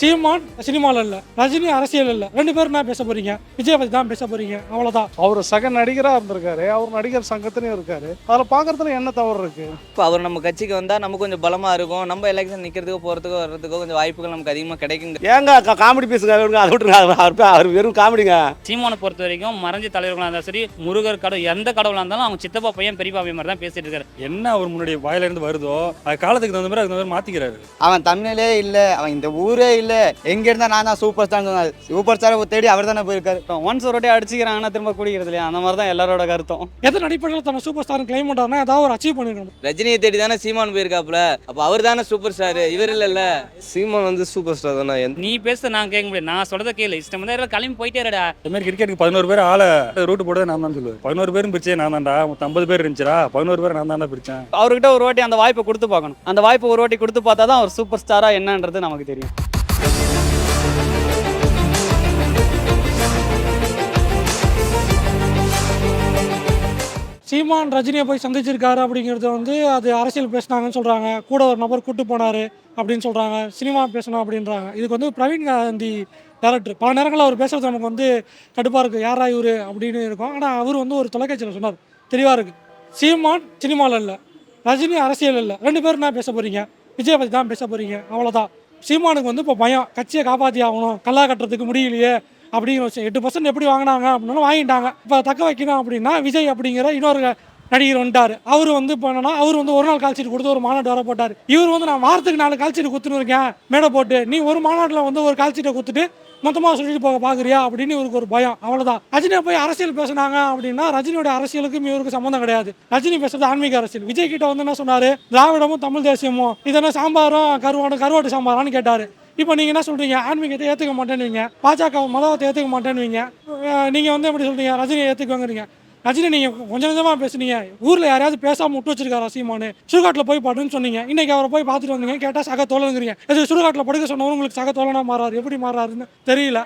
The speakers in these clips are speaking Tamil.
சீமான் சினிமாவில் இல்லை ரஜினி அரசியல் இல்லை ரெண்டு பேரும் என்ன பேச போறீங்க. விஜய் பற்றி தான் பேச போறீங்க. அவ்வளோதான் அவர் சக நடிகராக இருந்திருக்காரு. அவர் நடிகர் சங்கத்திலையும் இருக்காரு. அதில் பார்க்கறதுல என்ன தவறு இருக்கு? இப்போ அவர் நம்ம கட்சிக்கு வந்தால் நம்ம கொஞ்சம் பலமாக இருக்கும். நம்ம எலெக்ஷன் நிற்கிறதுக்கோ போகிறதுக்கோ வர்றதுக்கோ கொஞ்சம் வாய்ப்புகள் நமக்கு அதிகமாக கிடைக்குங்க. ஏங்க காமெடி பேசுங்க அதை விட்டுருங்க அவர் அவர் வெறும் காமெடிங்க சீமானை பொறுத்த வரைக்கும் மறைஞ்ச தலைவர்களாக இருந்தாலும் சரி முருகர் கடவுள் எந்த கடவுளாக இருந்தாலும் அவங்க சித்தப்பா பையன் பெரியப்பா பையன் மாதிரி தான் பேசிட்டு இருக்காரு. என்ன அவர் முன்னாடி வாயில இருந்து வருதோ அது காலத்துக்கு தகுந்த மாதிரி அதுக்கு தகுந்த மாதிரி மாத்திக்கிறாரு. அவன் தமிழே இல்லை. அவன் இந்த ஊரே இல்லை. எங்க இருந்தா நான் தான் சூப்பர் ஸ்டார் சொன்னாரு. சூப்பர் ஸ்டாரை தேடி அவர் தானே போயிருக்காரு. ஒன்ஸ் ஒரு வாட்டி அடிச்சுக்கிறாங்கன்னா திரும்ப குடிக்கிறது இல்லையா? அந்த மாதிரி தான் எல்லாரோட கருத்தும். எதன் அடிப்படையில் தன்னை சூப்பர் ஸ்டார் கிளைம் பண்ணுறாருன்னா ஏதாவது ஒரு அச்சீவ் பண்ணிருக்கணும். ரஜினியை தேடி தானே சீமான் போயிருக்காப்புல? அப்போ அவர் தானே சூப்பர் ஸ்டார் இவர் இல்லைல்ல. சீமான் வந்து சூப்பர் ஸ்டார் தானே நீ பேச நான் கேட்க முடியாது. நான் சொல்றத கேளு. இஷ்டம் எல்லாம் கிளம்பி போயிட்டே இருடா. இந்த மாதிரி கிரிக்கெட்டுக்கு பதினோரு பேர் ஆளை ரூட் போடுறது நான் தான் சொல்லுவேன். பதினோரு பேரும் பிரிச்சே நான் தான்டா. மொத்தம் ஐம்பது பேர் இருந்துச்சுடா. பதினோரு பேர் நான் தான்டா பிரிச்சேன். அவர்கிட்ட ஒரு வாட்டி அந்த வாய்ப்பை கொடுத்து பார்க்கணும். அந்த வாய்ப்பை ஒரு வாட்டி கொடுத்து பார்த்தா தான் அவர் சூப்பர் ஸ்டாரா என்னன்றது நமக்கு தெரியும். சீமான் ரஜினியை போய் சந்திச்சிருக்காரு அப்படிங்கிறது வந்து அது அரசியல் பேசுனாங்கன்னு சொல்கிறாங்க கூட ஒரு நபர் கூட்டு போனார் அப்படின்னு சொல்கிறாங்க சினிமா பேசணும் அப்படின்றாங்க. இதுக்கு வந்து பிரவீன் காந்தி டேரக்டர் பல நேரங்களில் அவர் பேசுறது நமக்கு வந்து கடுப்பாக இருக்குது யாரா இவர் அப்படின்னு இருக்கும். ஆனால் அவர் வந்து ஒரு தொலைக்காட்சியில் சொன்னார். தெளிவாக இருக்குது சீமான் சினிமாவில் இல்லை. ரஜினி அரசியல் இல்லை. ரெண்டு பேரும் என்ன பேச போகிறீங்க விஜய் பற்றி தான் பேச போகிறீங்க அவ்வளோதான் சீமானுக்கு வந்து இப்போ பயம். கட்சியை காப்பாற்றி ஆகணும். கல்லா கட்டுறதுக்கு முடியலையே. அப்படிங்கிற விஷயம். எட்டு பர்சன்ட் எப்படி வாங்கினாங்க அப்படின்னாலும் வாங்கிட்டாங்க. இப்போ தக்க வைக்கணும் அப்படின்னா விஜய் அப்படிங்கிற இன்னொரு நடிகர் வந்துட்டார். அவர் வந்து இப்போ என்னன்னா அவர் வந்து ஒரு நாள் கால்சீட் கொடுத்து ஒரு மாநாடு வர போட்டார். இவர் வந்து நான் வாரத்துக்கு நாலு கால்சீட் குத்துன்னு இருக்கேன். மேடை போட்டு நீ ஒரு மாநாட்டில் வந்து ஒரு கால்சீட்டை கொடுத்துட்டு மொத்தமாக சொல்லிட்டு போக பார்க்குறியா அப்படின்னு இவருக்கு ஒரு பயம். அவ்வளோதான் ரஜினியை போய் அரசியல் பேசுனாங்க அப்படின்னா ரஜினியோட அரசியலுக்கும் இவருக்கு சம்மந்தம் கிடையாது. ரஜினி பேசுறது ஆன்மீக அரசியல். விஜய் கிட்ட வந்து என்ன சொன்னார்? திராவிடமும் தமிழ் தேசியமும். இதெல்லாம் சாம்பாரும் கருவாடும் கருவாட்டு சாம்பாரான்னு கேட்டார். இப்போ நீங்கள் என்ன சொல்கிறீங்க ஆன்மீகத்தை ஏற்றுக்க மாட்டேன்னுவீங்க. பாஜக மதத்தை ஏற்றுக்க மாட்டேன்னுவீங்க. நீங்கள் வந்து எப்படி சொல்கிறீங்க ரஜினியை ஏற்றுக்குவாங்கிறீங்க ரஜினி நீங்கள் கொஞ்சம் கொஞ்சமாக பேசுனீங்க. ஊரில் யாராவது பேசாமல் விட்டு வச்சிருக்காரு சீமானு சுடுகாட்டில் போய் பாடுன்னு சொன்னீங்க. இன்னைக்கு அவரை போய் பார்த்துட்டு வந்தீங்க கேட்டால் சக தோலங்கிறீங்க இது சுடுகாட்டில் படுக்க சொன்னவங்க உங்களுக்கு சக தோழனா மாறாரு. எப்படி மாறாருன்னு தெரியல.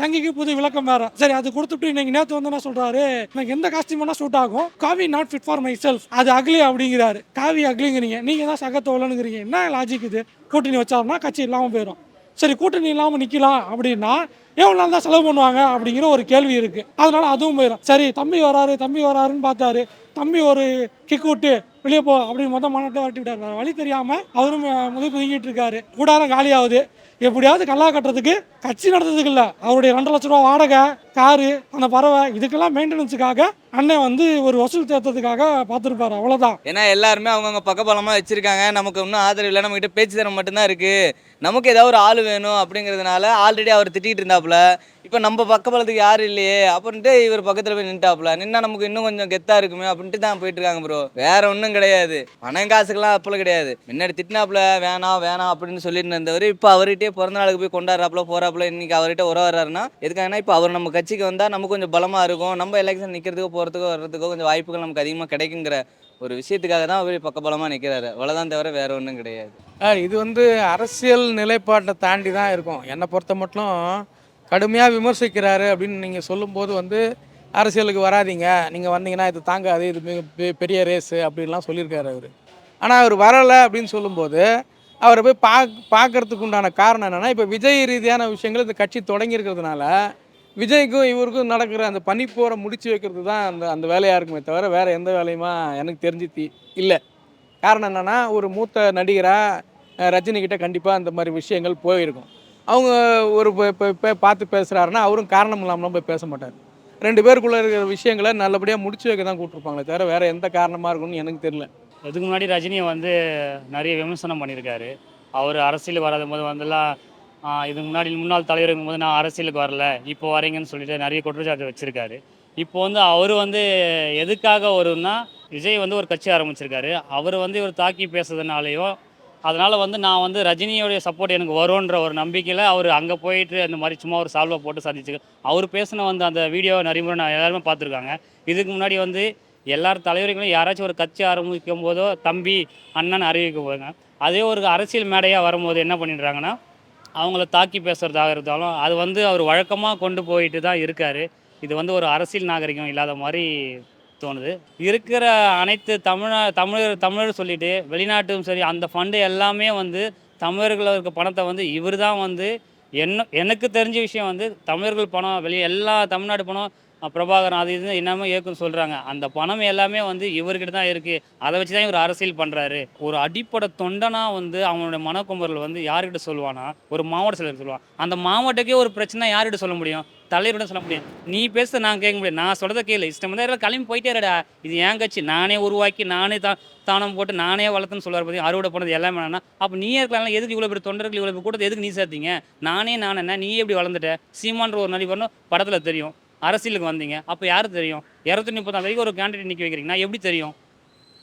சங்கிக்கு புது விளக்கம் வேற. சரி அது கொடுத்துட்டு இன்னைக்கு நேற்று வந்து என்ன சொல்றாரு? எனக்கு எந்த காஸ்டியூம் வேணால் சூட் ஆகும். காவி not fit for myself அது அக்லி அப்படிங்கிறாரு. காவி அக்லிங்கிறீங்க நீங்க தான் சக தோலனுங்கிறீங்க என்ன லாஜிக் இது? கூட்டணி வச்சாருன்னா கட்சி இல்லாமல் போயிடும் சரி கூட்டணி இல்லாமல் நிற்கலாம் அப்படின்னா எவ்வளோ நாள் தான் செலவு பண்ணுவாங்க அப்படிங்கிற ஒரு கேள்வி இருக்குது அதனால அதுவும் போயிடும் சரி தம்பி வராரு தம்பி வராருன்னு பார்த்தாரு. தம்பி ஒரு கிக் விட்டு வெளியே போ அப்படின்னு மொத்தம் மாநாட்டை வரட்டி விட்டார் வழி தெரியாமல் அவரும் முதல் புதுங்கிட்டு இருக்காரு. கூடாரம் காலியாகுது. எப்படியாவது கல்லா கட்டுறதுக்கு கட்சி நடத்துறதுக்கு இல்லை. அவருடைய ரெண்டு லட்ச ரூபா வாடகை காரு அந்த பறவை இதுக்கெல்லாம் மெயின்டெனன்ஸுக்காக அண்ணன் வந்து ஒரு வசூல் தேர்த்ததுக்காக பார்த்துருப்பாரு. அவ்வளோதான் ஏன்னா எல்லாருமே அவங்கவுங்க பக்கபலமாக வச்சுருக்காங்க. நமக்கு இன்னும் ஆதரவு இல்லை. நம்மகிட்ட பேச்சு தரம் மட்டும்தான் இருக்குது நமக்கு ஏதாவது ஒரு ஆள் வேணும் அப்படிங்கிறதுனால ஆல்ரெடி அவர் திட்டிகிட்டு இருந்தாப்புல. இப்போ நம்ம பக்கபலத்துக்கு யாரும் இல்லையே அப்படின்ட்டு இவர் பக்கத்தில் போய் நின்ட்டாப்புல நின்னா நமக்கு இன்னும் கொஞ்சம் கெத்தாக இருக்குமே அப்படின்ட்டு தான் போயிட்டு இருக்காங்க ப்ரோ வேற ஒன்றும் கிடையாது. பணம் காசுக்கெல்லாம் அப்பெல்லாம் கிடையாது. முன்னாடி திட்டினாப்புல வேணாம் வேணாம் அப்படின்னு சொல்லிட்டு இருந்தவர் இப்போ அவர்கிட்டே பிறந்த நாளுக்கு போய் கொண்டாடுறாப்புல போறாப்புல இன்னைக்கு அவர்கிட்ட உறவு வர்றாருன்னா எதுக்காகனா இப்போ அவர் நம்ம கட்சிக்கு வந்தால் நமக்கு கொஞ்சம் பலமாக இருக்கும். நம்ம எலெக்ஷன் நிற்கிறதுக்கோ போகிறதுக்கோ வர்றதுக்கோ கொஞ்சம் வாய்ப்புகள் நமக்கு அதிகமாக கிடைக்குங்கிற ஒரு விஷயத்துக்காக தான் அவர் பக்கபலமாக நிற்கிறாரு அவ்வளோதான் தவிர வேறு ஒன்றும் கிடையாது. ஆ, இது வந்து அரசியல் நிலைப்பாட்டை தாண்டி தான் இருக்கும். என்னை பொறுத்த மட்டும் கடுமையாக விமர்சிக்கிறாரு அப்படின்னு நீங்கள் சொல்லும்போது வந்து அரசியலுக்கு வராதீங்க. நீங்கள் வந்தீங்கன்னா இது தாங்காது இது மிக பெ- பெரிய ரேஸு அப்படின்லாம் சொல்லியிருக்காரு அவர். ஆனால் அவர் வரலை அப்படின்னு சொல்லும்போது அவரை போய் பா பார்க்கறதுக்கு உண்டான காரணம் என்னென்னா இப்போ விஜய் ரீதியான விஷயங்கள் இந்த கட்சி தொடங்கியிருக்கிறதுனால விஜய்க்கும் இவருக்கும் நடக்கிற அந்த பனிப்போரை முடிச்சு வைக்கிறது தான் அந்த அந்த வேலையாக இருக்குமே தவிர வேறு எந்த வேலையுமா எனக்கு தெரிஞ்சு தி இல்லை. காரணம் என்னென்னா ஒரு மூத்த நடிகராக ரஜினிகிட்ட கண்டிப்பாக அந்த மாதிரி விஷயங்கள் போயிருக்கும். அவங்க ஒரு இப்போ இப்போ பார்த்து பேசுகிறாருன்னா அவரும் காரணம் இல்லாமலாம் போய் பேச மாட்டார். ரெண்டு பேருக்குள்ளே இருக்கிற விஷயங்களை நல்லபடியாக முடிச்சு வைக்க தான் கூப்பிட்ருப்பாங்களே தவிர வேறு எந்த காரணமாக இருக்கும்னு எனக்கு தெரியல. இதுக்கு முன்னாடி ரஜினியை வந்து நிறைய விமர்சனம் பண்ணியிருக்காரு. அவர் அரசியல் வராத போது வந்துலாம் இதுக்கு முன்னாடி முன்னாள் தலைவர் இருக்கும்போது நான் அரசியலுக்கு வரல. இப்போ வரீங்கன்னு சொல்லிட்டு நிறைய குற்றச்சாட்டு வச்சுருக்காரு. இப்போ வந்து அவர் வந்து எதுக்காக வரும்னா விஜய் வந்து ஒரு கட்சி ஆரம்பிச்சிருக்காரு. அவர் வந்து இவர் தாக்கி பேசுறதுனாலையும் அதனால் வந்து நான் வந்து ரஜினியோடைய சப்போர்ட் எனக்கு வரும்ன்ற ஒரு நம்பிக்கையில் அவர் அங்கே போயிட்டு அந்த மாதிரி சும்மா ஒரு சால்வை போட்டு சந்திச்சு அவர் பேசின வந்து அந்த வீடியோ நிறைய முறை நான் எல்லாருமே பார்த்துருக்காங்க. இதுக்கு முன்னாடி வந்து எல்லார் தலைவர்களும் யாராச்சும் ஒரு கட்சி ஆரம்பிக்கும் போதோ தம்பி அண்ணன் அறிவிக்க போதுங்க அதே ஒரு அரசியல் மேடையாக வரும்போது என்ன பண்ணிடுறாங்கன்னா அவங்கள தாக்கி பேசுகிறதாக இருந்தாலும் அது வந்து அவர் வழக்கமாக கொண்டு போயிட்டு தான் இருக்கார். இது வந்து ஒரு அரசியல் நாகரிகம் இல்லாத மாதிரி தோணுது. இருக்கிற அனைத்து தமிழ தமிழர் தமிழர் சொல்லிட்டு வெளிநாட்டும் சரி அந்த ஃபண்டு எல்லாமே வந்து தமிழர்கள் இருக்க பணத்தை வந்து இவர் தான் வந்து என்ன எனக்கு தெரிஞ்ச விஷயம் வந்து தமிழர்கள் பணம் வெளியே எல்லா தமிழ்நாடு பணம் பிரபாகரன் அது இது என்னமோ ஏற்கும் சொல்கிறாங்க அந்த பணம் எல்லாமே வந்து இவர்கிட்ட தான் இருக்குது அதை வச்சு தான் இவர் அரசியல் பண்ணுறாரு ஒரு அடிப்படை தொண்டனாக வந்து அவனுடைய மனக்குமரல் வந்து யார்கிட்ட சொல்லுவானா ஒரு மாவட்ட செயலர் சொல்லுவான். அந்த மாவட்டக்கே ஒரு பிரச்சனை யார்கிட்ட சொல்ல முடியும்? தலைவரிடம் சொல்ல முடியும். நீ பேச நான் கேட்க முடியும் நான் சொல்கிறத கேளு. இஷ்டம் தான் கிளம்பி போயிட்டே இருடா. இது ஏன் கட்சி. நானே உருவாக்கி நானே தான் தானம் போட்டு நானே வளர்த்துன்னு சொல்லுவார் பற்றி அறுவடை பண்ணது எல்லாமே என்னன்னா அப்போ நீயே இருக்கலாம் எதுக்கு இவ்வளோ பேர் தொண்டர்கள் இவ்வளோ பேர் கூட்டத்தை எதுக்கு நீ சேர்த்தீங்க? நானே நான் என்ன? நீ எப்படி வளர்ந்துட்ட. சீமான்ற ஒரு நடிகர்னு படத்தில் தெரியும். அரசியலுக்கு வந்தீங்க. அப்போ யார் தெரியும்? இரநூத்தி முப்பதாம் வரைக்கும் ஒரு கேண்டிடேட் நிற்க வைக்கிறீங்கன்னா எப்படி தெரியும்?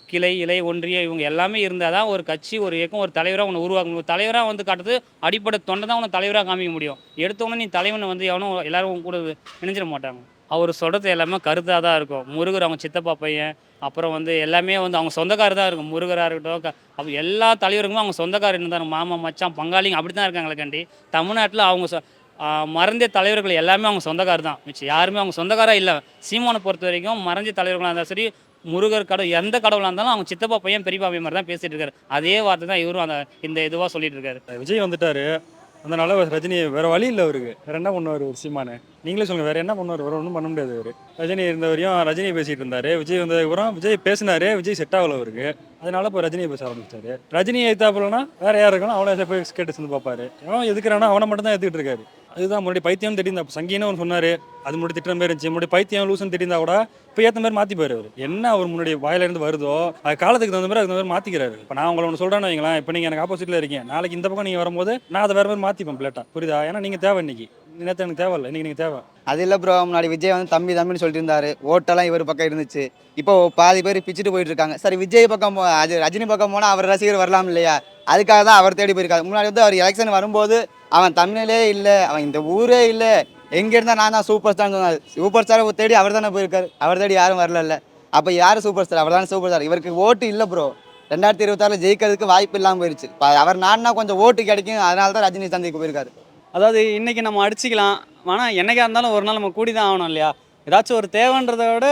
கிளை இலை ஒன்றிய இவங்க எல்லாமே இருந்தால் தான் ஒரு கட்சி ஒரு இயக்கம் ஒரு தலைவராக உன்னை உருவாக்க முடியும். தலைவராக வந்து காட்டுறது அடிப்படை தொண்டை தான் உன்னை தலைவராக காமிக்க முடியும். எடுத்தவொன்னே நீ தலைவனை வந்து எவனும் எல்லாரும் கூட நினைஞ்சிட மாட்டாங்க. அவர் சொல்கிறது எல்லாமே கருத்தாக தான் இருக்கும். முருகர் அவங்க சித்தப்பா பையன் அப்புறம் வந்து எல்லாமே வந்து அவங்க சொந்தக்காரர் தான் இருக்கும். முருகராக இருக்கட்டும் க- அப்போ எல்லா தலைவருக்குமே அவங்க சொந்தக்காரர் இருந்தாங்க மாமா மச்சான் பங்காளிங்க அப்படி தான் இருக்காங்களே கண்டி. தமிழ்நாட்டில் அவங்க சொ- மறைஞ்ச தலைவர்கள் எல்லாமே அவங்க சொந்தக்காரர் தான் மிச்சம் யாருமே அவங்க சொந்தக்காராக இல்லை. சீமானை பொறுத்த வரைக்கும் மறைஞ்ச தலைவர்களாக இருந்தாலும் சரி முருகர் கடவுள் எந்த கடவுளாக இருந்தாலும் அவங்க சித்தப்பா பையன் பெரியப்பா பையன் மாதிரி தான் பேசிகிட்டு இருக்காரு. அதே வார்த்தை தான் இவரும் அந்த இந்த இதுவாக சொல்லிட்டு இருக்காரு. விஜய் வந்துட்டாரு. அதனால ரஜினி வேற வழி இல்லை அவருக்கு. வேற என்ன பண்ணுவார் ஒரு சீமானு? நீங்களே சொல்லுங்க வேற என்ன பண்ணுவார்? வேற ஒன்றும் பண்ண முடியாது அவர். ரஜினி இருந்த வரையும் ரஜினி பேசிட்டு இருந்தாரு. விஜய் வந்ததுக்கப்புறம் விஜய் பேசினாரு. விஜய் செட் ஆகல அவருக்கு. அதனால இப்போ ரஜினியை பேச ஆரம்பிச்சார் ரஜினி எதிர்த்தாப்புலனா வேற யார் இருக்கணும் அவனை போய் கேட்டு சேர்ந்து பார்ப்பாரு. அவன் எதுக்குறானோ அவனை மட்டும் தான் எடுத்துக்கிட்டு இருக்காரு. இதுதான் முன்னாடி பைத்தியம் திட்டிருந்தா அப்போ சங்கீன்னு ஒன்று சொன்னார். அது முன்னாடி திட்டுற மாதிரி இருந்துச்சு. முன்னாடி பைத்தியம் லூசன் திட்டிருந்தா கூட இப்போ ஏற்ற மாதிரி மாற்றி அவர். என்ன அவர் முன்னாடி வாயிலேருந்து வருதோ அது காலத்துக்கு தகுந்த மாதிரி அதுக்கு மாதிரி மாற்றிக்கிறாரு இப்போ நான் உங்களை ஒன்று சொல்கிறேன்னு வைங்களேன். இப்போ நீங்கள் எனக்கு ஆப்போசிட்டில் இருக்கீங்க. நாளைக்கு இந்த பக்கம் நீங்கள் வரும்போது நான் அதை வேறு மாதிரி மாற்றிப்பேன் பிளேட்டா. புரியுதா? ஏன்னா நீங்கள் தேவை இன்னைக்கு. நேற்று எனக்கு தேவையில்லை. இன்னைக்கு நீங்கள் தேவை. அது இல்லை ப்ரோ முன்னாடி விஜய் வந்து தம்பி தம்பின்னு சொல்லிட்டு இருந்தாரு ஓட்டெல்லாம் இவர் பக்கம் இருந்துச்சு. இப்போ பாதி பேர் பிச்சுட்டு போயிட்டு இருக்காங்க சரி விஜய் பக்கம் போ- அது ரஜினி பக்கம் போனால் அவர் ரசிகர் வரலாம் இல்லையா? அதுக்காக தான் அவர் தேடி போயிருக்காரு. முன்னாடி வந்து அவர் எலெக்ஷன் வரும்போது அவன் தமிழ்லே இல்லை அவன் இந்த ஊரே இல்லை. எங்கே இருந்தால் நான் தான் சூப்பர் ஸ்டார்னு சொன்னார். சூப்பர் ஸ்டாரை தேடி அவர் தானே போயிருக்காரு. அவர் தேடி யாரும் வரல அப்போ யார் சூப்பர் ஸ்டார் அவர் தானே சூப்பர் ஸ்டார் இவருக்கு ஓட்டு இல்லை ப்ரோ ரெண்டாயிரத்தி இருபத்தாறில் ஜெயிக்கிறதுக்கு வாய்ப்பு இல்லாமல் போயிருச்சு. ப அவர் நாடினா கொஞ்சம் ஓட்டு கிடைக்கும். அதனால தான் ரஜினி சந்தைக்கு போயிருக்காரு. அதாவது இன்றைக்கி நம்ம அடிச்சிக்கலாம். ஆனால் என்னைக்கா இருந்தாலும் ஒரு நாள் நம்ம கூடி தான் ஆகணும் இல்லையா? ஏதாச்சும் ஒரு தேவைன்றத விட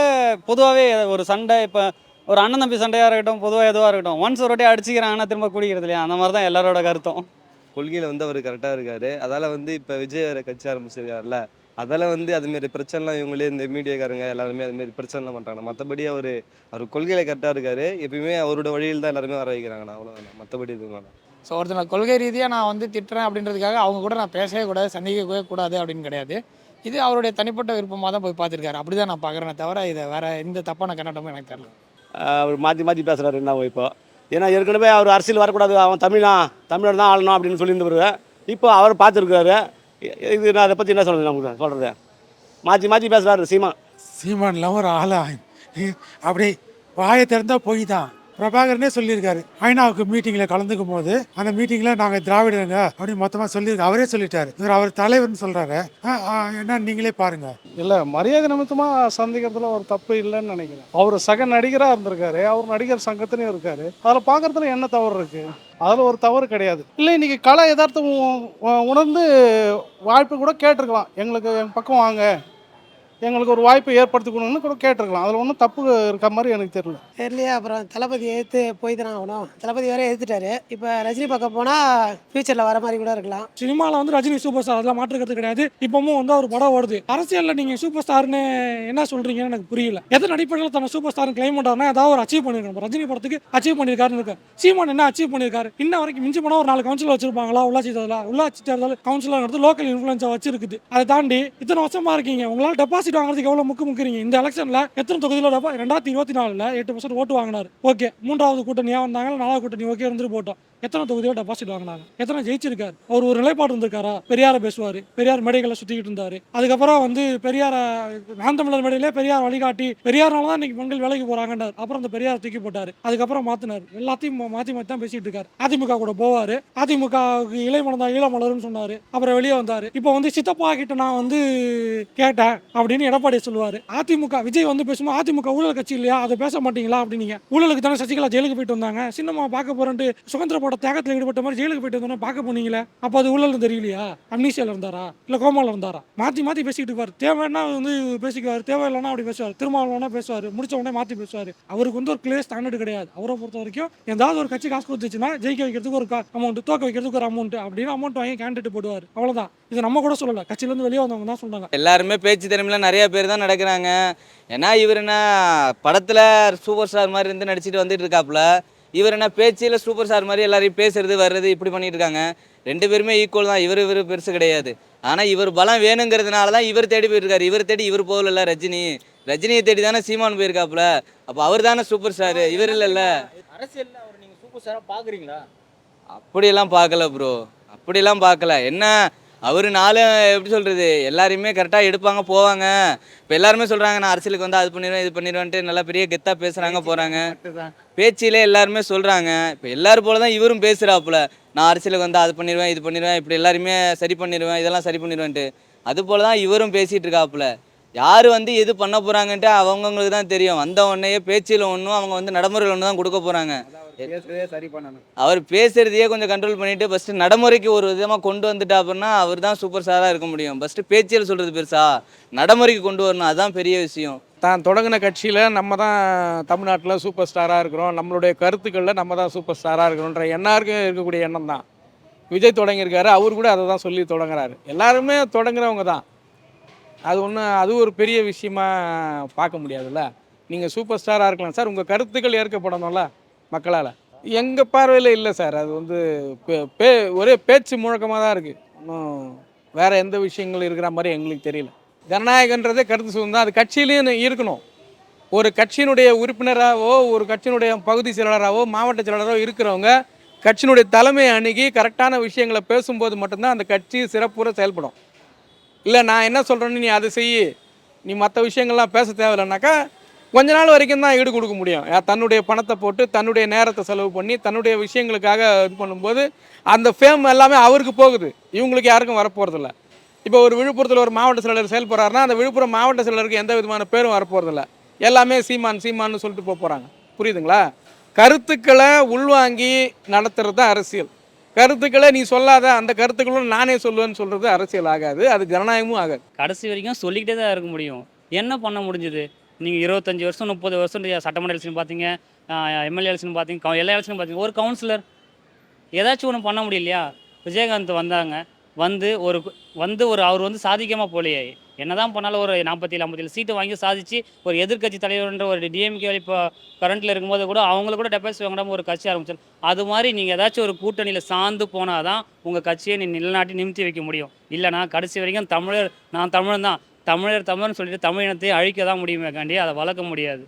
பொதுவாகவே ஒரு சண்டை இப்போ ஒரு அண்ணன் தம்பி சண்டையாக இருக்கட்டும் பொதுவாக எதுவாக இருக்கட்டும் ஒன்ஸ் ஒரு வாட்டி அடிச்சுக்கிறாங்கன்னா திரும்ப குடிக்கிறது இல்லையா? அந்த மாதிரி தான் எல்லாரோட கருத்தும். கொள்கையில் வந்து அவர் கரெக்டாக இருக்கார். அதால் வந்து இப்போ விஜய் வேறு கட்சி ஆரம்பிச்சிருக்காருல்ல அதால் வந்து அதுமாரி பிரச்சனைலாம் இவங்களே இந்த மீடியாக்காரங்க எல்லாருமே அதுமாரி பிரச்சனைலாம் பண்ணுறாங்க மற்றபடி அவர் அவர் கொள்கையில் கரெக்டாக இருக்கார். எப்பயுமே அவரோட வழியில் தான் எல்லாருமே வர வைக்கிறாங்கண்ணா. அவ்வளோதான் மற்றபடி இதுவும் வேணாம் ஸோ ஒருத்தனை கொள்கை ரீதியாக நான் வந்து திட்டுறேன் அப்படின்றதுக்காக அவங்க கூட நான் பேசவே கூடாது சந்திக்கவே கூடாது அப்படின்னு கிடையாது. இது அவருடைய தனிப்பட்ட விருப்பமாக தான் போய் பார்த்துருக்காரு. அப்படி தான் நான் பார்க்குறேனே தவிர இதை வேற எந்த தப்பான கண்ணோட்டமும் எனக்கு தெரியல. அவர் மாற்றி மாற்றி பேசுகிறாரு என்ன இப்போ. ஏன்னா ஏற்கனவே அவர் அரசியல் வரக்கூடாது அவன் தமிழா தமிழர் தான் ஆளணும் அப்படின்னு சொல்லியிருந்தவர். இப்போ அவர் பார்த்துருக்காரு இது நான் அதை பற்றி என்ன சொல்கிறது நமக்கு சொல்கிறது மாற்றி மாற்றி பேசுகிறாரு சீமா சீமான்லாம் ஒரு ஆளா. அப்படி வாயை திறந்தா போய் தான் பிரபாகரனே சொல்லியிருக்காரு. ஐநாவுக்கு மீட்டிங்கில் கலந்துக்கும் போது அந்த மீட்டிங்கில் நாங்கள் திராவிடங்க அப்படின்னு மொத்தமாக சொல்லியிருக்கோம் அவரே சொல்லிட்டாரு. இவர் அவர் தலைவர்னு சொல்கிறாரு என்ன நீங்களே பாருங்க. இல்லை மரியாதை நிமித்தமாக சந்திக்கிறதுல ஒரு தப்பு இல்லைன்னு நினைக்கிறேன். அவர் சக நடிகராக இருந்திருக்காரு. அவர் நடிகர் சங்கத்திலையும் இருக்காரு. அதில் பார்க்கறதுல என்ன தவறு இருக்கு? அதில் ஒரு தவறு கிடையாது. இல்லை இன்னைக்கு கலை யதார்த்தம் உணர்ந்து வாய்ப்பு கூட கேட்டிருக்கலாம். எங்களுக்கு எங்கள் பக்கம் வாங்க. எங்களுக்கு ஒரு வாய்ப்பு ஏற்படுத்தி கொடுங்கன்னு கூட கேட்டிருக்கலாம். அதில் ஒன்றும் தப்பு இருக்க மாதிரி எனக்கு தெரியல. தெரியலையா அப்புறம் தளபதி எதிர்த்து போய் தானே ஆகணும். தளபதி வேற எதிர்த்துட்டாரு இப்போ ரஜினி பக்கம் போனால் ஃபியூச்சரில் வர மாதிரி கூட இருக்கலாம். சினிமாவில் வந்து ரஜினி சூப்பர் ஸ்டார் அதெல்லாம் மாற்றுக்கிறது கிடையாது. இப்பவும் வந்து அவர் படம் ஓடுது. அரசியலில் நீங்கள் சூப்பர் ஸ்டார்னு என்ன சொல்கிறீங்கன்னு எனக்கு புரியல. எதன் அடிப்படையில் தன்னை சூப்பர் ஸ்டார்னு கிளைம் பண்ணுறாருன்னா ஏதாவது ஒரு அச்சீவ் பண்ணியிருக்கணும் ரஜினி படத்துக்கு அச்சீவ் பண்ணியிருக்காருன்னு இருக்கு. சீமான் என்ன அச்சீவ் பண்ணியிருக்காரு? இன்ன வரைக்கும் மிஞ்சி போனால் ஒரு நாலு கவுன்சிலர் வச்சிருப்பாங்களா? உள்ளாட்சி தேர்தலா? உள்ளாட்சி தேர்தல் கவுன்சிலர் லோக்கல் இன்ஃப்ளூயன்ஸாக வச்சிருக்குது. அதை தாண்டி இத்தனை வருஷமா இருக்கீங்க. உங்களால் டெபாசிட் வாங்குறதுக்கு எவ்வளோ முக்கு முக்கிறீங்க? இந்த எலெக்ஷனில் எத்தனை தொகுதியில் டெபா ரெண்டாயிரத்தி இருபத்தி நாலில் எட்டு பர்சன்ட் ஓட்டு வாங்கினார். ஓகே மூன்றாவது கூட்டணியாக வந்தாங்க நாலாவது கூட்டணி ஓகே இருந்துட்டு போட்டோம். எத்தனை தொகுதியோ டெபாசிட் வாங்கினாங்க. எத்தனை ஜெயிச்சிருக்காரு. அவர் ஒரு நிலைப்பாடு இருந்திருக்காரா? பெரியார பேசுவார். பெரியார் மேடைகளை சுற்றிக்கிட்டு இருந்தார். அதுக்கப்புறம் வந்து பெரியார நான் தமிழர் மேடையிலே பெரியார் வழிகாட்டி பெரியார்னால தான் இன்னைக்கு பெண்கள் வேலைக்கு போறாங்கன்றார். அப்புறம் அந்த பெரியார் தூக்கி போட்டார். அதுக்கப்புறம் மாத்தினார். எல்லாத்தையும் மாற்றி மாத்தி மாத்தி தான் பேசிட்டு இருக்காரு. அதிமுக கூட போவார். அதிமுகவுக்கு இலை மலர்ந்தா ஈழ மலர்னு சொன்னார். அப்புறம் வெளியே வந்தார். இப்போ வந்து சித்தப்பா கிட்ட நான் வந்து கேட்டேன் அப்படின்னு எடப்பாடி சொல்லுவார். அதிமுக விஜய் வந்து பேசும்போது அதிமுக ஊழல் கட்சி இல்லையா? அதை பேச மாட்டீங்களா? அப்படின்னீங்க. ஊழலுக்கு தானே சசிகலா ஜெயிலுக்கு போயிட்டு வந்தாங்க. சின்னம்மா பார்க்க போறேன்ட்டு சுதந்திர அப்போட தேகத்தில் ஈடுபட்ட மாதிரி ஜெயிலுக்கு போயிட்டு வந்தோன்னா பார்க்க போனீங்களே? அப்போ அது உள்ளல தெரியலையா? அம்னீசியாவில் இருந்தாரா இல்லை கோமாவில் இருந்தாரா மாற்றி மாற்றி பேசிக்கிட்டு இருப்பார். தேவைன்னா வந்து பேசிக்குவார். தேவையில்லைனா அப்படி பேசுவார். திருமாவளவனா பேசுவார். முடிச்ச உடனே மாற்றி பேசுவார். அவருக்கு வந்து ஒரு கிளியர் ஸ்டாண்டர்ட் கிடையாது. அவரை பொறுத்த வரைக்கும் ஏதாவது ஒரு கட்சி காசு கொடுத்துச்சுன்னா ஜெயிக்க வைக்கிறதுக்கு ஒரு அமௌண்ட் தோக்க வைக்கிறதுக்கு ஒரு அமௌண்ட் அப்படின்னு அமௌண்ட் வாங்கி கேண்டிடேட் போடுவார். அவ்வளோதான் இது நம்ம கூட சொல்லல. கட்சியிலேருந்து வெளியே வந்தவங்க தான் சொன்னாங்க. எல்லாருமே பேச்சு திறமையில நிறைய பேர் தான் நடக்கிறாங்க. ஏன்னா இவர் என்ன படத்தில் சூப்பர் ஸ்டார் மாதிரி இருந்து நடிச்சிட்டு வந்துட்டு இருக்காப்புல. இவர் என்ன பேச்சில் சூப்பர் ஸ்டார் மாதிரி எல்லாரையும் பேசுறது வர்றது இப்படி பண்ணிட்டு இருக்காங்க ரெண்டு பேருமே ஈக்குவல் தான். இவர் இவர் பெருசு கிடையாது. ஆனால் இவர் பலம் வேணுங்கிறதுனால தான் இவர் தேடி போயிருக்காரு. இவர் தேடி இவர் போகல ரஜினி. ரஜினியை தேடி தானே சீமான் போயிருக்காப்புல. அப்போ அவர் தானே சூப்பர் ஸ்டார் இவர் இல்லைல்ல அரசியலில் அவர் நீங்கள் சூப்பர் ஸ்டாராக பார்க்குறீங்களா அப்படியெல்லாம் பார்க்கல ப்ரோ அப்படிலாம் பார்க்கல என்ன? அவர் நாலு எப்படி சொல்கிறது எல்லாரையுமே கரெக்டாக எடுப்பாங்க போவாங்க. இப்போ எல்லாருமே சொல்கிறாங்க நான் அரசியலுக்கு வந்து அது பண்ணிடுவேன் இது பண்ணிடுவேன்ட்டு நல்லா பெரிய கெத்தாக பேசுகிறாங்க போகிறாங்க பேச்சிலே எல்லாருமே சொல்கிறாங்க இப்போ எல்லாரும் போல தான் இவரும் பேசுகிறாப்புல நான் அரசியலுக்கு வந்து அது பண்ணிடுவேன் இது பண்ணிடுவேன் இப்படி எல்லாருமே சரி பண்ணிடுவேன் இதெல்லாம் சரி பண்ணிடுவேன்ட்டு. அது போல தான் இவரும் பேசிகிட்டு இருக்காப்புல. யார் வந்து எது பண்ண போகிறாங்கன்ட்டு அவங்கவுங்களுக்கு தான் தெரியும். வந்த உடனேயே பேச்சில் ஒன்றும் அவங்க வந்து நடைமுறையில் ஒன்று தான் கொடுக்க போகிறாங்க பேசுறதே சரி பண்ணணும். அவர் பேசுறதையே கொஞ்சம் கண்ட்ரோல் பண்ணிட்டு ஃபர்ஸ்ட் நடைமுறைக்கு ஒரு விதமாக கொண்டு வந்துட்டா அப்படின்னா அவர் தான் சூப்பர் ஸ்டாராக இருக்க முடியும். ஃபர்ஸ்ட் பேச்சியல் சொல்றது பெருசா? நடைமுறைக்கு கொண்டு வரணும். அதுதான் பெரிய விஷயம். தான் தொடங்கின கட்சியில் நம்ம தான் தமிழ்நாட்டில் சூப்பர் ஸ்டாராக இருக்கிறோம். நம்மளுடைய கருத்துக்களில் நம்ம தான் சூப்பர் ஸ்டாராக இருக்கிறோன்ற எல்லாருக்கும் இருக்கக்கூடிய எண்ணம் தான். விஜய் தொடங்கியிருக்காரு. அவர் கூட அதை தான் சொல்லி தொடங்குறாரு. எல்லாருமே தொடங்குறவங்க தான். அது ஒன்றும் அது ஒரு பெரிய விஷயமா பார்க்க முடியாதுல்ல? நீங்கள் சூப்பர் ஸ்டாராக இருக்கலாம். சார் உங்கள் கருத்துக்கள் ஏற்கப்படணும்ல மக்களால்? எங்கள் பார்வையில் இல்லை சார். அது வந்து பே- பே ஒரே பேச்சு முழக்கமாக தான் இருக்குது இன்னும் வேறு எந்த விஷயங்கள் இருக்கிற மாதிரி எங்களுக்கு தெரியல. ஜனநாயகன்றதே கருத்து சுதந்திரம் அது கட்சியிலையும் இருக்கணும். ஒரு கட்சியினுடைய உறுப்பினராகவோ ஒரு கட்சியினுடைய பகுதி செயலாளராகவோ மாவட்ட செயலாளராகவோ இருக்கிறவங்க கட்சியினுடைய தலைமையை அணுகி கரெக்டான விஷயங்களை பேசும்போது மட்டும்தான் அந்த கட்சி சிறப்புற செயல்படும். இல்லை நான் என்ன சொல்கிறேன்னு நீ அதை செய். நீ மற்ற விஷயங்கள்லாம் பேச தேவையில்லைனாக்கா கொஞ்ச நாள் வரைக்கும் தான் ஈடு கொடுக்க முடியும். தன்னுடைய பணத்தை போட்டு தன்னுடைய நேரத்தை செலவு பண்ணி தன்னுடைய விஷயங்களுக்காக இது பண்ணும்போது அந்த ஃபேம் எல்லாமே அவருக்கு போகுது. இவங்களுக்கு யாருக்கும் வரப்போகிறதில்ல இப்போ ஒரு விழுப்புரத்தில் ஒரு மாவட்ட செயலர் செயல்படுறாருன்னா அந்த விழுப்புரம் மாவட்ட செயலருக்கு எந்த விதமான பேரும் வரப்போகிறதில்ல எல்லாமே சீமான் சீமான்னு சொல்லிட்டு போக போகிறாங்க புரியுதுங்களா? கருத்துக்களை உள்வாங்கி நடத்துறது தான் அரசியல். கருத்துக்களை நீ சொல்லாத அந்த கருத்துக்களும் நானே சொல்லுவேன்னு சொல்கிறது அரசியல் ஆகாது அது ஜனநாயகமும் ஆகாது. கடைசி வரைக்கும் சொல்லிக்கிட்டே தான் இருக்க முடியும். என்ன பண்ண முடிஞ்சது? நீங்கள் இருபத்தஞ்சி வருஷம் முப்பது வருஷம் சட்டமன்ற எலெக்ஷன் பார்த்தீங்க எம்எல்ஏ எலெக்ஷன் பார்த்தீங்க எல்லா எலெக்ஷனும் பார்த்தீங்க ஒரு கவுன்சிலர். ஏதாச்சும் ஒன்று பண்ண முடியலையா? விஜயகாந்த் வந்தாங்க வந்து ஒரு வந்து ஒரு அவர் வந்து சாதிக்காமல் போலையே. என்னதான் பண்ணாலும் ஒரு நாற்பத்தி ஏழு ஐம்பத்தி ஏழு சீட்டு வாங்கி சாதிச்சு ஒரு எதிர்க்கட்சி தலைவர்ன்ற ஒரு டிஎம்கே இப்போ கரண்ட்டில் இருக்கும்போது கூட அவங்கள கூட டெபாசிட் வாங்காமல் ஒரு கட்சி ஆரம்பிச்சார் அது மாதிரி நீங்கள் ஏதாச்சும் ஒரு கூட்டணியில் சார்ந்து போனால் தான் உங்கள் கட்சியை நீ நிலநாட்டி நிமித்தி வைக்க முடியும். இல்லைனா கடைசி வரைக்கும் தமிழர் நான் தமிழன் தான். தமிழர் தமிழ்னு சொல்லிட்டு தமிழ் இனத்தை அழிக்க தான் முடியுமே காண்டி அதை வளர்க்க முடியாது.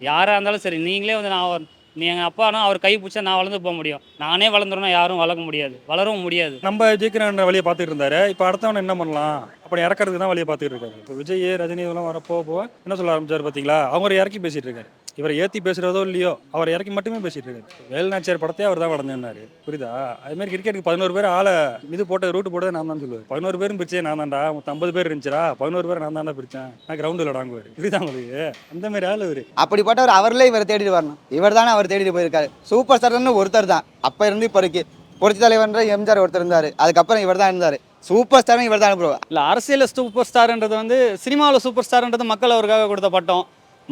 யாராக இருந்தாலும் சரி நீங்களே வந்து நான் நீ எங்கள் அப்பானா அவர் கை பிடிச்சா நான் வளர்ந்து போக முடியும். நானே வளர்ந்துருன்னா யாரும் வளர்க்க முடியாது. வளரவும் முடியாது. நம்ம ஜெயிக்கிற வழியை பார்த்துட்டு இருந்தாரு. இப்போ அடுத்தவன் என்ன பண்ணலாம்? அப்படி இறக்கறதுக்கு தான் வழியை பார்த்துட்டு இருக்காரு. இப்போ விஜய் ரஜினி இதெல்லாம் வர போக போக என்ன சொல்ல ஆரம்பிச்சார் பார்த்தீங்களா அவங்க இறக்கி பேசிட்டு இருக்காரு. இவரை ஏற்றி பேசுறதோ இல்லையோ அவர் இறக்கி மட்டுமே பேசிட்டு இருக்காரு. வேலுநாச்சியார் படத்தையே அவர் தான் வளர்ந்தாரு புரியுதா? அதே மாதிரி கிரிக்கெட்டுக்கு பதினோரு பேர் ஆளை இது போட்ட ரூட் போட்டது நான் தான் சொல்லுவேன். பதினோரு பேரும் பிரிச்சே நான் தான்டா. மொத்தம் ஐம்பது பேர் இருந்துச்சுடா. பதினோரு பேர் நான் தான்டா பிரிச்சேன். நான் கிரவுண்டில் விளாடுவார். இதுதான் உங்களுக்கு? அந்த மாதிரி ஆள் இவரு. அப்படிப்பட்டவர் அவர்களே இவரை தேடிட்டு வரணும். இவர் தானே அவர் தேடிட்டு போயிருக்காரு. சூப்பர் ஸ்டார்னு ஒருத்தர் தான். அப்போ இருந்து இப்போ இருக்கு புரட்சி தலைவர்ன்ற எம்ஜிஆர் ஒருத்தர் இருந்தார். அதுக்கப்புறம் இவர் தான் இருந்தார். சூப்பர் ஸ்டாரும் இவர் தான் ப்ரோ இல்லை அரசியலில் சூப்பர் ஸ்டார்ன்றது வந்து சினிமாவில் சூப்பர் ஸ்டார்ன்றது மக்கள் அவருக்காக கொடுத்த பட்டம்.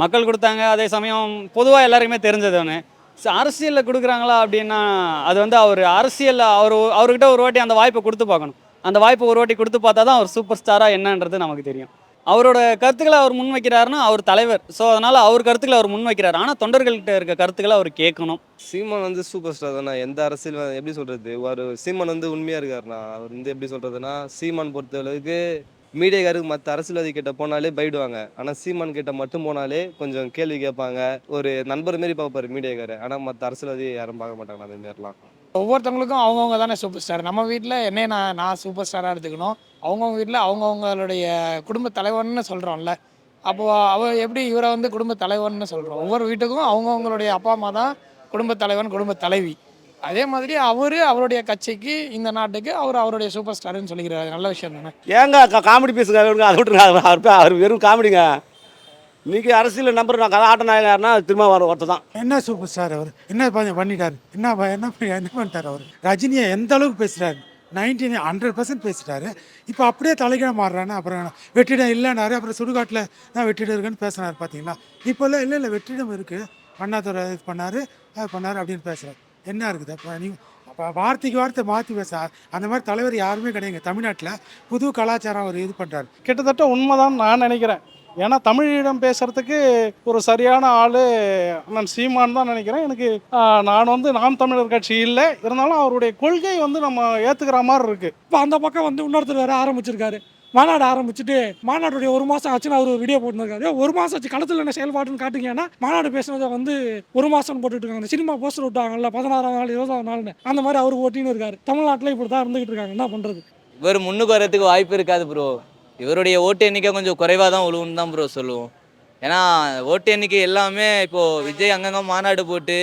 மக்கள் கொடுத்தாங்க. அதே சமயம் பொதுவாக எல்லாருக்குமே தெரிஞ்சது ஒன்று அரசியலில் கொடுக்குறாங்களா அப்படின்னா அது வந்து அவர் அரசியலில் அவர் அவர்கிட்ட ஒரு வாட்டி அந்த வாய்ப்பை கொடுத்து பார்க்கணும். அந்த வாய்ப்பை ஒரு வாட்டி கொடுத்து பார்த்தா தான் அவர் சூப்பர் ஸ்டாராக என்னன்றது நமக்கு தெரியும். அவரோட கருத்துக்களை அவர் முன்வைக்கிறாருன்னா அவர் தலைவர். ஸோ அதனால் அவர் கருத்துக்களை அவர் முன்வைக்கிறார் ஆனால் தொண்டர்கள்கிட்ட இருக்க கருத்துக்களை அவர் கேட்கணும். சீமான் வந்து சூப்பர் ஸ்டார் தானே? எந்த அரசியல் எப்படி சொல்கிறது ஒரு சீமான் வந்து உண்மையாக இருக்காருண்ணா அவர் வந்து எப்படி சொல்கிறதுனா சீமான் பொறுத்த மீடியாக்காரருக்கு மற்ற அரசியல்வாதி கிட்ட போனாலே பயிடுவாங்க ஆனால் சீமான் கிட்ட மட்டும் போனாலே கொஞ்சம் கேள்வி கேட்பாங்க. ஒரு நண்பர் மாரி பார்ப்பாரு மீடியாக்காரர் ஆனால் மற்ற அரசியல்வாதி யாரும் பார்க்க மாட்டாங்க. அந்த மாரிலாம். ஒவ்வொருத்தவங்களுக்கும் அவங்கவுங்க தானே சூப்பர் ஸ்டார் நம்ம வீட்டில் என்னைய நான் நான் சூப்பர் ஸ்டாராக எடுத்துக்கணும். அவங்கவுங்க வீட்டில் அவங்கவுங்களுடைய குடும்ப தலைவர்னு சொல்கிறோம்ல அப்போ அவ எப்படி இவரை வந்து குடும்ப தலைவர்னு சொல்கிறோம் ஒவ்வொரு வீட்டுக்கும் அவங்கவுங்களுடைய அப்பா அம்மா தான் குடும்ப தலைவன் குடும்ப தலைவி. அதே மாதிரி அவர் அவருடைய கட்சிக்கு இந்த நாட்டுக்கு அவர் அவருடைய சூப்பர் ஸ்டார்னு சொல்லிக்கிறாரு. நல்ல விஷயம் தானே? ஏங்க காமெடி பேசுங்க அதை விட்டுருங்க. அவர் அவர் வெறும் காமெடிங்க. இன்றைக்கி அரசியல் நம்பர் நான் கதை ஆட்ட நாயகன் யாருன்னா திரும்ப வர ஒருத்தர் தான். என்ன சூப்பர் ஸ்டார் அவர்? என்ன பண்ணி- பண்ணிட்டாரு? என்ன என்ன என்ன பண்ணிட்டாரு அவர்? ரஜினியை எந்த அளவுக்கு பேசுகிறாரு நைன்டி ஹண்ட்ரட் பர்சன்ட் பேசிட்டாரு. இப்போ அப்படியே தலைகீழ மாறுறானே அப்புறம் வெற்றிடம் இல்லைனாரு அப்புறம் சுடுகாட்டில் தான் வெற்றிடம் இருக்குன்னு பேசினார் பார்த்தீங்களா? இப்போல்லாம் இல்லை இல்லை வெற்றிடம் இருக்குது அண்ணாதுரை இது பண்ணார் அது பண்ணார் அப்படின்னு பேசுகிறார் என்ன இருக்குது? அப்போ நீ அப்போ வார்த்தைக்கு வார்த்தை மாற்றி பேச. அந்த மாதிரி தலைவர் யாருமே கிடையாதுங்க. தமிழ்நாட்டில் புது கலாச்சாரம் அவர் இது பண்ணுறாரு கிட்டத்தட்ட உண்மைதான் நான் நினைக்கிறேன். ஏன்னா தமிழீழம் பேசுறதுக்கு ஒரு சரியான ஆள் அண்ணன் சீமான் தான் நினைக்கிறேன். எனக்கு நான் வந்து நாம் தமிழர் கட்சி இல்லை. இருந்தாலும் அவருடைய கொள்கை வந்து நம்ம ஏற்றுக்கிற மாதிரி இருக்கு. இப்போ அந்த பக்கம் வந்து இன்னொருத்தர் வேற ஆரம்பிச்சிருக்காரு. மாநாடு ஆரம்பிச்சுட்டு மாநாடுடைய ஒரு மாதம் ஆச்சுன்னு அவர் ஒரு வீடியோ போட்டுருக்காரு ஒரு மாதம் ஆச்சு களத்தில் என்ன செயல்பாடுன்னு காட்டுங்கன்னா மாநாடு பேசுனதை வந்து ஒரு மாதம் போட்டுட்டு இருக்காங்க. சினிமா போஸ்டர் விட்டாங்கல்ல பதினாறாம் நாள் இருபதாம் நாள்னு. அந்த மாதிரி அவர் ஓட்டின்னு இருக்காரு. தமிழ்நாட்டில் இப்படி தான் இருந்துகிட்டு இருக்காங்க. என்ன பண்ணுறது இவர் முன்னுக்கு வரதுக்கு வாய்ப்பு இருக்காது ப்ரோ இவருடைய ஓட்டு எண்ணிக்கை கொஞ்சம் குறைவாக தான் உழுவுன்னு தான் ப்ரோ சொல்லுவோம். ஏன்னா ஓட்டு எண்ணிக்கை எல்லாமே இப்போது விஜய் அங்கங்கே மாநாடு போட்டு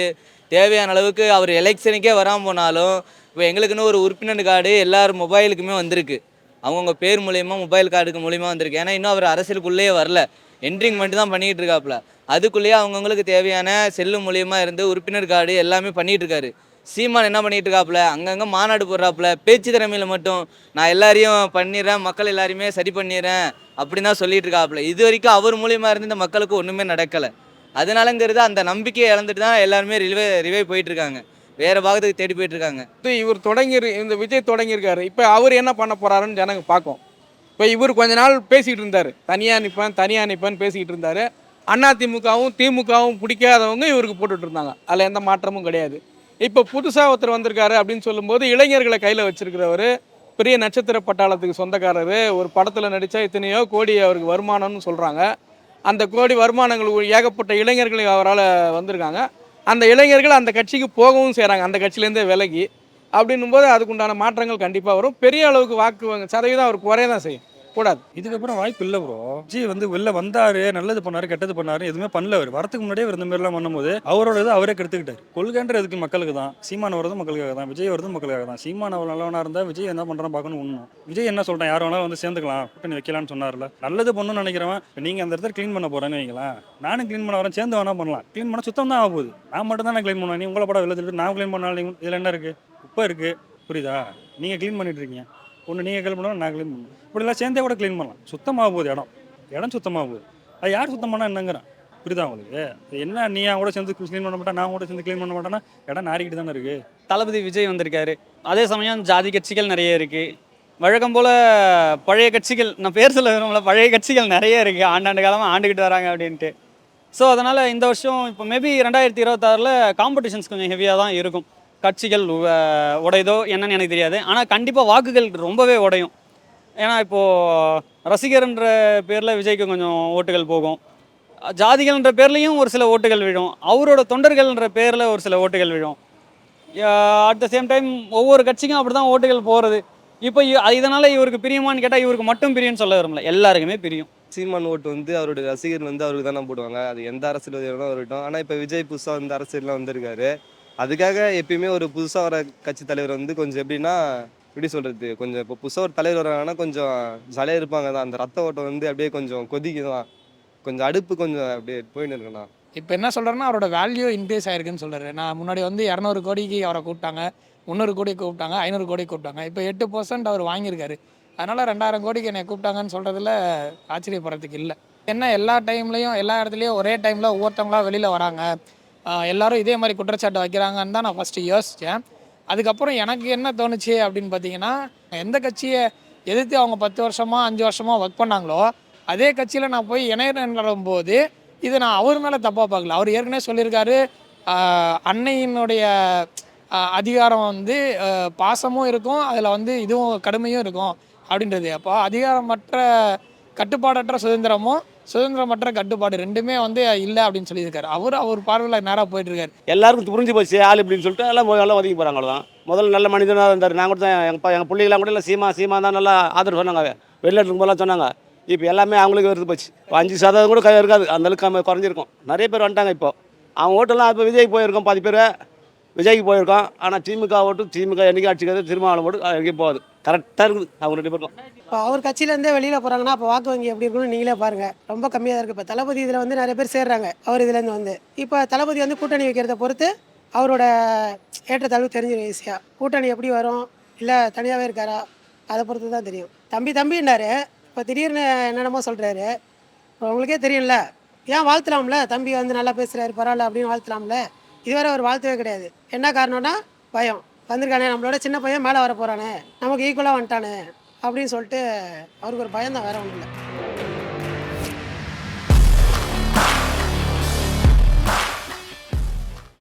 தேவையான அளவுக்கு அவர் எலெக்ஷனுக்கே வராமல் போனாலும் இப்போ எங்களுக்குன்னு ஒரு உறுப்பினர் கார்டு எல்லார் மொபைலுக்குமே வந்திருக்கு. அவங்கவுங்க பேர் மூலயமா மொபைல் கார்டுக்கு மூலியமாக வந்திருக்கு. ஏன்னா இன்னும் அவர் அரசியலுக்குள்ளேயே வரல. என்ட்ரிங் மட்டும் தான் பண்ணிகிட்டு இருக்காப்புல அதுக்குள்ளேயே அவங்கவுங்களுக்கு தேவையான செல்லு மூலியமா இருந்து உறுப்பினர் கார்டு எல்லாமே பண்ணிகிட்டு இருக்காரு சீமான் என்ன பண்ணிட்டு இருக்காப்புல அங்கங்கே மாநாடு போடுறாப்புல. பேச்சு திறமையில் மட்டும் நான் எல்லாரையும் பண்ணிடுறேன். மக்கள் எல்லாரையுமே சரி பண்ணிடுறேன். அப்படின்னு தான் சொல்லிட்டு இருக்காப்புல இது வரைக்கும் அவர் மூலியமாக இருந்து இந்த மக்களுக்கு ஒன்றுமே நடக்கலை. அதனாலங்கிறது அந்த நம்பிக்கையை இழந்துட்டு தான் எல்லாருமே ரிவே ரிவே போயிட்டு இருக்காங்க. வேற பாகத்துக்கு தேடி போயிட்டு இருக்காங்க இது இவர் தொடங்கி இந்த விஜய் தொடங்கியிருக்காரு. இப்போ அவர் என்ன பண்ண போறாருன்னு ஜனங்க பார்க்கும். இப்போ இவர் கொஞ்ச நாள் பேசிகிட்டு இருந்தார். தனியாக நிற்பேன் தனியாக நிற்பேன்னு பேசிக்கிட்டு இருந்தார். அண்ணா திமுகவும் திமுகவும் பிடிக்காதவங்க இவருக்கு போட்டுட்டு இருந்தாங்க. அதில் எந்த மாற்றமும் கிடையாது. இப்போ புதுசாக ஒருத்தர் வந்திருக்காரு அப்படின்னு சொல்லும்போது இளைஞர்களை கையில் வச்சிருக்கிறவர் பெரிய நட்சத்திர பட்டாளத்துக்கு சொந்தக்காரர் ஒரு படத்தில் நடித்தா இத்தனையோ கோடி அவருக்கு வருமானம்னு சொல்கிறாங்க அந்த கோடி வருமானங்கள் ஏகப்பட்ட இளைஞர்கள் அவரால் வந்திருக்காங்க. அந்த இளைஞர்கள் அந்த கட்சிக்கு போகவும் செய்கிறாங்க அந்த கட்சியிலேருந்தே விலகி. அப்படின்னும் போது அதுக்குண்டான மாற்றங்கள் கண்டிப்பாக வரும். பெரிய அளவுக்கு வாக்கு சதவீதம் அவர் குறைய தான் செய்யும். கூடாது இதுக்கப்புறம் வாய்ப்பு இல்லை ப்ரோ ஜி வந்து வெளில வந்தாரு நல்லது பண்ணாரு கெட்டது பண்ணாரு எதுவுமே பண்ணல அவர். வரதுக்கு முன்னாடியே இந்த மாதிரிலாம் பண்ணும்போது அவரோட இது அவரே கெடுத்துக்கிட்டார். கொள்கைன்ற இதுக்கு மக்களுக்கு தான். சீமான் வரதும் மக்களுக்காக தான். விஜய் வரதும் மக்களுக்காக தான். சீமான் அவள் நல்லவனா இருந்தால் விஜய் என்ன பண்ணுறான் பார்க்கணும் ஒன்றும் விஜய் என்ன சொல்கிறேன் யார் வேணாலும் வந்து சேர்ந்துக்கலாம். கூட்டணி வைக்கலாம்னு சொன்னார்ல. நல்லது பண்ணணும்னு நினைக்கிறவன் நீங்கள் அந்த இடத்துல க்ளீன் பண்ண போகிறேன்னு வைங்களேன். நானும் க்ளீன் பண்ண வரேன் சேர்ந்து வேணா பண்ணலாம். க்ளீன் பண்ண சுத்தம் தான் ஆக போகுது. நான் மட்டும் தான் க்ளீன் பண்ணுவேன். நீ உங்களை படம் வெளில நான் க்ளீன் பண்ணாலும் இதில் என்ன இருக்குது உப்பு இருக்குது புரியுதா? நீங்கள் க்ளீன் பண்ணிட்டு இருக்கீங்க. ஒன்று நீங்கள் க்ளீன் பண்ணணும் நான் க்ளீன் பண்ணுவோம் இப்படிலாம் சேர்ந்தே கூட க்ளீன் பண்ணலாம். சுத்தமாக போகுது இடம். இடம் சுத்தமாக போகுது அது யார் சுத்தம் பண்ணால் என்னங்கிறேன். புரியுதா உங்களுக்கு? என்ன நீ அவன் கூட சேர்ந்து க்ளீன் பண்ண மாட்டேன் நான் கூட சேர்ந்து க்ளீன் பண்ண மாட்டேன்னா இடம் நாரிக்கிட்டு தானே இருக்குது தளபதி விஜய் வந்திருக்காரு. அதே சமயம் ஜாதி கட்சிகள் நிறைய இருக்குது வழக்கம் போல் பழைய கட்சிகள் நான் பேர் சொல்ல விரும்பல பழைய கட்சிகள் நிறைய இருக்குது ஆண்டாண்டு காலமாக ஆண்டுக்கிட்டு வராங்க அப்படின்ட்டு. ஸோ அதனால் இந்த வருஷம் இப்போ மேபி ரெண்டாயிரத்தி இருபத்தாறில் காம்படிஷன்ஸ் கொஞ்சம் ஹெவியாக தான் இருக்கும். கட்சிகள் உடையதோ என்னன்னு எனக்கு தெரியாது. ஆனால் கண்டிப்பாக வாக்குகள் ரொம்பவே உடையும். ஏன்னா இப்போது ரசிகர்ன்ற பேரில் விஜய்க்கு கொஞ்சம் ஓட்டுகள் போகும். ஜாதிகள்ன்ற பேர்லேயும் ஒரு சில ஓட்டுகள் விழும். அவரோட தொண்டர்கள்ன்ற பேரில் ஒரு சில ஓட்டுகள் விழும். அட் த சேம் டைம் ஒவ்வொரு கட்சிக்கும் அப்படி தான் ஓட்டுகள் போகிறது இப்போ இதனால் இவருக்கு பிரியுமான்னு கேட்டால் இவருக்கு மட்டும் பிரியும்னு சொல்ல விரும்பல. எல்லாருக்குமே பிரியும். சீமான் ஓட்டு வந்து அவருடைய ரசிகர் வந்து அவருக்கு தானே போடுவாங்க. அது எந்த அரசியல் வேணாலும் வரட்டும் ஆனால் இப்போ விஜய் புதுசாக வந்து அரசியல்லாம் வந்திருக்காரு. அதுக்காக எப்பயுமே ஒரு புதுசாக வர கட்சி தலைவர் வந்து கொஞ்சம் எப்படின்னா எப்படி சொல்கிறது கொஞ்சம் இப்போ புதுசாக ஒரு தலைவர் வராங்கன்னா கொஞ்சம் ஜாலியாக இருப்பாங்க தான். அந்த ரத்த ஓட்டம் வந்து அப்படியே கொஞ்சம் கொதிக்குதான் கொஞ்சம் அடுப்பு கொஞ்சம் அப்படியே போயின்னு இருக்குண்ணா. இப்போ என்ன சொல்கிறேன்னா அவரோட வேல்யூ இன்க்ரீஸ் ஆயிருக்குன்னு சொல்கிறாரு நான் முன்னாடி வந்து இரநூறு கோடிக்கு அவரை கூப்பிட்டாங்க முந்நூறு கோடி கூப்பிட்டாங்க ஐநூறு கோடி கூப்பிட்டாங்க. இப்போ எட்டு பர்சன்ட் அவர் வாங்கியிருக்காரு. அதனால் ரெண்டாயிரம் கோடிக்கு என்னை கூப்பிட்டாங்கன்னு சொல்கிறதுல ஆச்சரியப்படுறதுக்கு இல்லை. என்ன எல்லா டைம்லையும் எல்லா இடத்துலையும் ஒரே டைமில் ஒவ்வொருத்தவங்களா வெளியில் வராங்க. எல்லாரும் இதே மாதிரி குற்றச்சாட்டு வைக்கிறாங்கன்னு தான் நான் ஃபஸ்ட்டு யோசித்தேன் அதுக்கப்புறம் எனக்கு என்ன தோணுச்சு அப்படின்னு பார்த்தீங்கன்னா எந்த கட்சியை எதிர்த்து அவங்க பத்து வருஷமாக அஞ்சு வருஷமாக ஒர்க் பண்ணாங்களோ அதே கட்சியில் நான் போய் இணையம் போது இது நான் அவர் மேலே தப்பாக பார்க்கல. அவர் ஏற்கனவே சொல்லியிருக்காரு அன்னையினுடைய அதிகாரம் வந்து பாசமும் இருக்கும் அதில் வந்து இதுவும் கடுமையும் இருக்கும் அப்படின்றது. அப்போ அதிகாரமற்ற கட்டுப்பாடற்ற சுதந்திரமும் சுதந்திரமற்ற கட்டுப்பாடு ரெண்டுமே வந்து இல்லை அப்படின்னு சொல்லியிருக்காரு. அவர் அவர் பார்வையில் நேராக போயிட்டு இருக்காரு எல்லாருக்கும் புரிஞ்சு போச்சு ஆள் இப்படின்னு சொல்லிட்டு எல்லாம் எல்லாம் ஒதுக்கி போகிறாங்க அவ்வளோதான் முதல்ல நல்ல மனிதனாக இருந்தார். நாங்கள் கூட தான் எங்கள் எங்கள் பிள்ளைங்களாம் கூட இல்லை சீமா சீமா தான் நல்லா ஆதரவு சொன்னாங்க வெளிநாட்டுக்கு போகலாம் சொன்னாங்க. இப்போ எல்லாமே அவங்களுக்கு வருது போச்சு. அஞ்சு சதவீதம் கூட க- இருக்காது. அந்த அளவுக்கு குறைஞ்சிருக்கும். நிறைய பேர் வந்துட்டாங்க இப்போ. அவங்க ஓட்டெல்லாம் இப்போ விஜய்க்கு போயிருக்கோம் பாதி பேர். விஜய்க்கு போயிருக்கோம். ஆனால் திமுக ஓட்டு திமுக என்றைக்கு அடிச்சுக்கிறது திருமாவளம் ஓட்டு எங்கேயும் போகுது. கரெக்டாக இருக்குது. அவங்க ரெண்டு பேருக்கும். இப்போ அவர் கட்சியிலேருந்தே வெளியில் போகிறாங்கன்னா அப்போ வாக்கு வங்கி எப்படி இருக்குன்னு நீங்களே பாருங்கள் ரொம்ப கம்மியாக தான் இருக்குது இப்போ தளபதி இதில் வந்து நிறைய பேர் சேர்றாங்க. அவர் இதுலேருந்து வந்து. இப்போ தளபதி வந்து கூட்டணி வைக்கிறத பொறுத்து அவரோட ஏற்றத்தாழ்வு தெரிஞ்சிடும் ஈஸியாக கூட்டணி எப்படி வரும்? இல்லை தனியாகவே இருக்காரா? அதை பொறுத்து தான் தெரியும். தம்பி தம்பின்னாரு. இப்போ திடீர்னு என்னென்னமோ சொல்கிறாரு இப்போ உங்களுக்கே தெரியும்ல. ஏன் வாழ்த்தலாம்ல? தம்பி வந்து நல்லா பேசுகிறாரு பரவாயில்ல அப்படின்னு வாழ்த்தலாம்ல. இதுவரை அவர் வாழ்த்தவே கிடையாது. என்ன காரணம்னா பயம். வந்திருக்கானே நம்மளோட சின்ன பையன் மேலே வர போகிறானே நமக்கு ஈக்குவலாக வந்துட்டானே அப்படின்னு சொல்லிட்டு அவருக்கு ஒரு பயம் தான் வேற ஒன்றும் இல்லை.